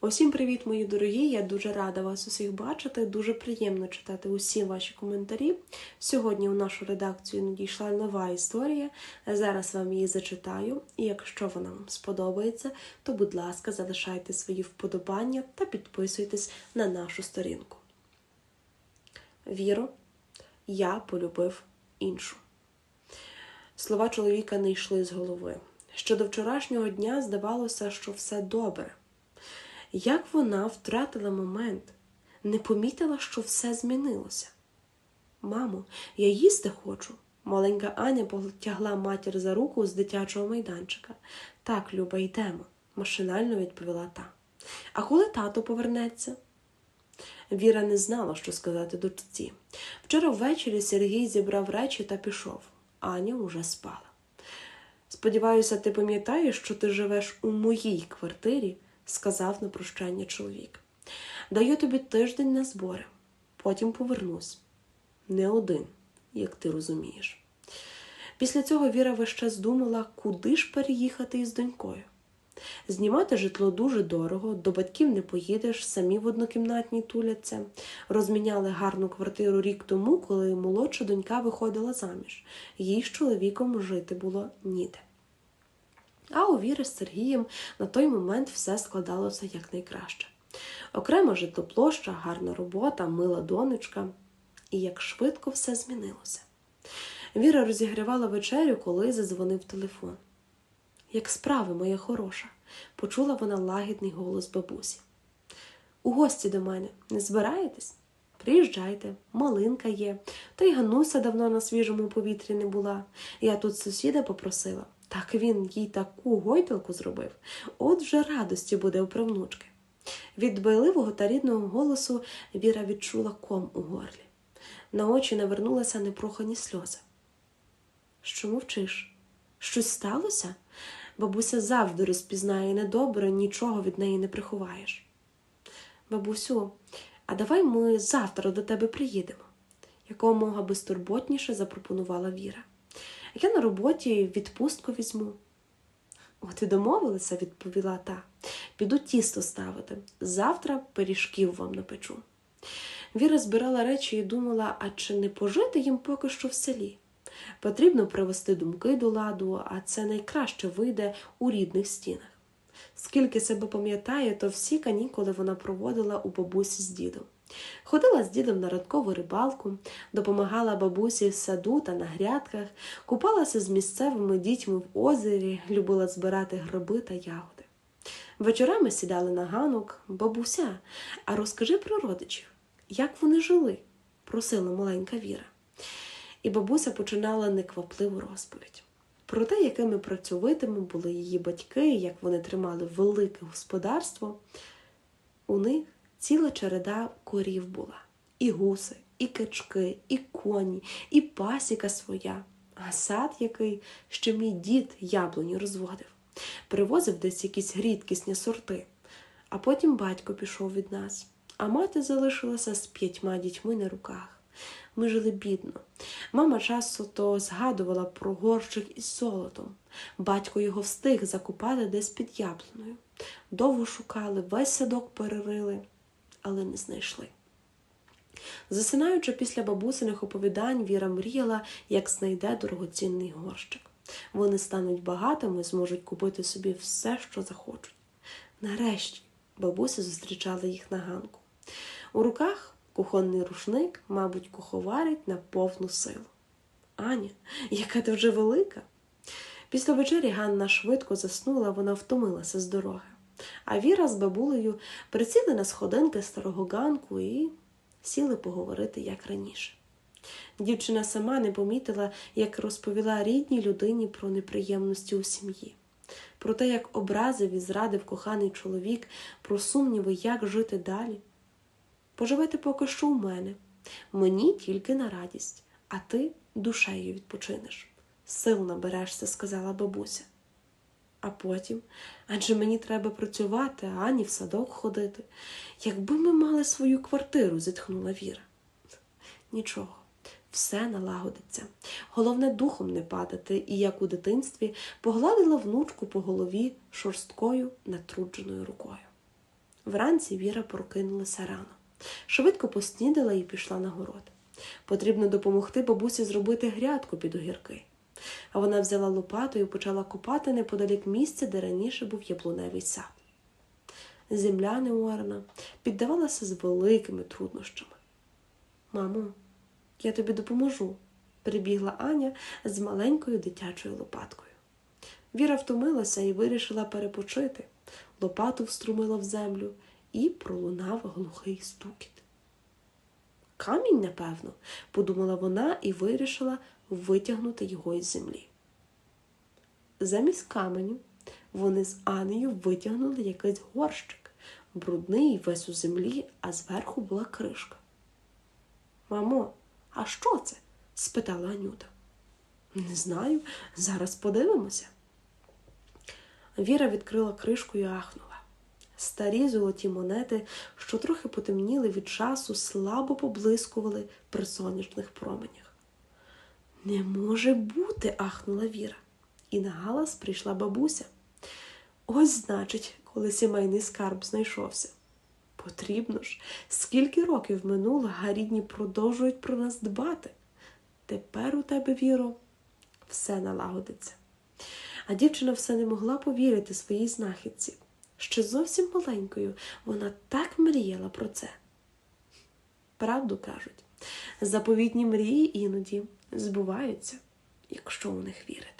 Усім привіт, мої дорогі! Я дуже рада вас усіх бачити. Дуже приємно читати усі ваші коментарі. Сьогодні у нашу редакцію надійшла нова історія. Зараз вам її зачитаю, і якщо вона вам сподобається, то, будь ласка, залишайте свої вподобання та підписуйтесь на нашу сторінку. Віро, я полюбив іншу. Слова чоловіка не йшли з голови. Ще до вчорашнього дня здавалося, що все добре. Як вона втратила момент, не помітила, що все змінилося. Мамо, я їсти хочу. Маленька Аня потягла матір за руку з дитячого майданчика. Так, Люба, йдемо, машинально відповіла та. А коли тато повернеться? Віра не знала, що сказати дочці. Вчора ввечері Сергій зібрав речі та пішов. Аня уже спала. Сподіваюся, ти пам'ятаєш, що ти живеш у моїй квартирі, сказав на прощання чоловік. Даю тобі тиждень на збори, потім повернусь. Не один, як ти розумієш. Після цього Віра весь час думала, куди ж переїхати із донькою. Знімати житло дуже дорого, до батьків не поїдеш, самі в однокімнатній туляться. Розміняли гарну квартиру рік тому, коли молодша донька виходила заміж. Їй з чоловіком жити було ніде. А у Віри з Сергієм на той момент все складалося якнайкраще. Окрема житлоплоща, гарна робота, мила донечка. І як швидко все змінилося. Віра розігрівала вечерю, коли задзвонив телефон. Як справи, моя хороша, почула вона лагідний голос бабусі. У гості до мене не збираєтесь? Приїжджайте, малинка є, та й Гануся давно на свіжому повітрі не була. Я тут сусіда попросила. Так він їй таку гойдалку зробив, от вже радості буде у правнучки. Від дбайливого та рідного голосу Віра відчула ком у горлі. На очі навернулися непрохані сльози. Що мовчиш? Щось сталося? Бабуся завжди розпізнає недобре, нічого від неї не приховаєш. Бабусю, а давай ми завтра до тебе приїдемо, якомога безтурботніше запропонувала Віра. Я на роботі відпустку візьму. От і домовилися, відповіла та. Піду тісто ставити. Завтра пиріжків вам напечу. Віра збирала речі і думала, а чи не пожити їм поки що в селі? Потрібно привести думки до ладу, а це найкраще вийде у рідних стінах. Скільки себе пам'ятає, то всі канікули вона проводила у бабусі з дідом. Ходила з дідом на ранкову рибалку, допомагала бабусі в саду та на грядках, купалася з місцевими дітьми в озері, любила збирати гриби та ягоди. Вечорами сідали на ганок, бабуся, а розкажи про родичів, як вони жили, просила маленька Віра. І бабуся починала неквапливу розповідь про те, якими працьовитими були її батьки, як вони тримали велике господарство. У них ціла череда корів була. І гуси, і качки, і коні, і пасіка своя, а сад який, що мій дід яблуні розводив, привозив десь якісь рідкісні сорти. А потім батько пішов від нас, а мати залишилася з п'ятьма дітьми на руках. Ми жили бідно. Мама часто то згадувала про горщик із золотом. Батько його встиг закупати десь під яблуною. Довго шукали, весь садок перерили, але не знайшли. Засинаючи після бабусиних оповідань, Віра мріяла, як знайде дорогоцінний горщик. Вони стануть багатими, зможуть купити собі все, що захочуть. Нарешті бабуся зустрічала їх на ганку. У руках кухонний рушник, мабуть, куховарить на повну силу. Аня, яка ти вже велика. Після вечері Ганна швидко заснула, вона втомилася з дороги. А Віра з бабулею присіли на сходинки старого ганку і сіли поговорити як раніше. Дівчина сама не помітила, як розповіла рідній людині про неприємності у сім'ї, про те, як образив і зрадив коханий чоловік, про сумніви, як жити далі. Поживете поки що у мене, мені тільки на радість, а ти душею відпочинеш. Сил наберешся, сказала бабуся. А потім, адже мені треба працювати, а ані в садок ходити. Якби ми мали свою квартиру, зітхнула Віра. Нічого, все налагодиться. Головне духом не падати, і, як у дитинстві, погладила внучку по голові шорсткою натрудженою рукою. Вранці Віра прокинулася рано. Швидко поснідала і пішла на город. Потрібно допомогти бабусі зробити грядку під огірки. А вона взяла лопату і почала копати неподалік місця, де раніше був яблуневий сад. Земля неорана піддавалася з великими труднощами. Мамо, я тобі допоможу, прибігла Аня з маленькою дитячою лопаткою. Віра втомилася і вирішила перепочити. Лопату вструмила в землю і пролунав глухий стукіт. Камінь, напевно, подумала вона і вирішила витягнути його із землі. Замість каменю вони з Анею витягнули якийсь горщик, брудний весь у землі, а зверху була кришка. Мамо, а що це? спитала Анюта. Не знаю, зараз подивимося. Віра відкрила кришку і ахнула. Старі золоті монети, що трохи потемніли від часу, слабо поблискували при сонячних променях. Не може бути, ахнула Віра. І на галас прийшла бабуся. Ось, значить, коли сімейний скарб знайшовся. Потрібно ж, скільки років минуло, а рідні продовжують про нас дбати. Тепер у тебе, Віро, все налагодиться. А дівчина все не могла повірити своїй знахідці. Ще зовсім маленькою вона так мріяла про це. Правду кажуть, заповітні мрії іноді збуваються, якщо у них вірити.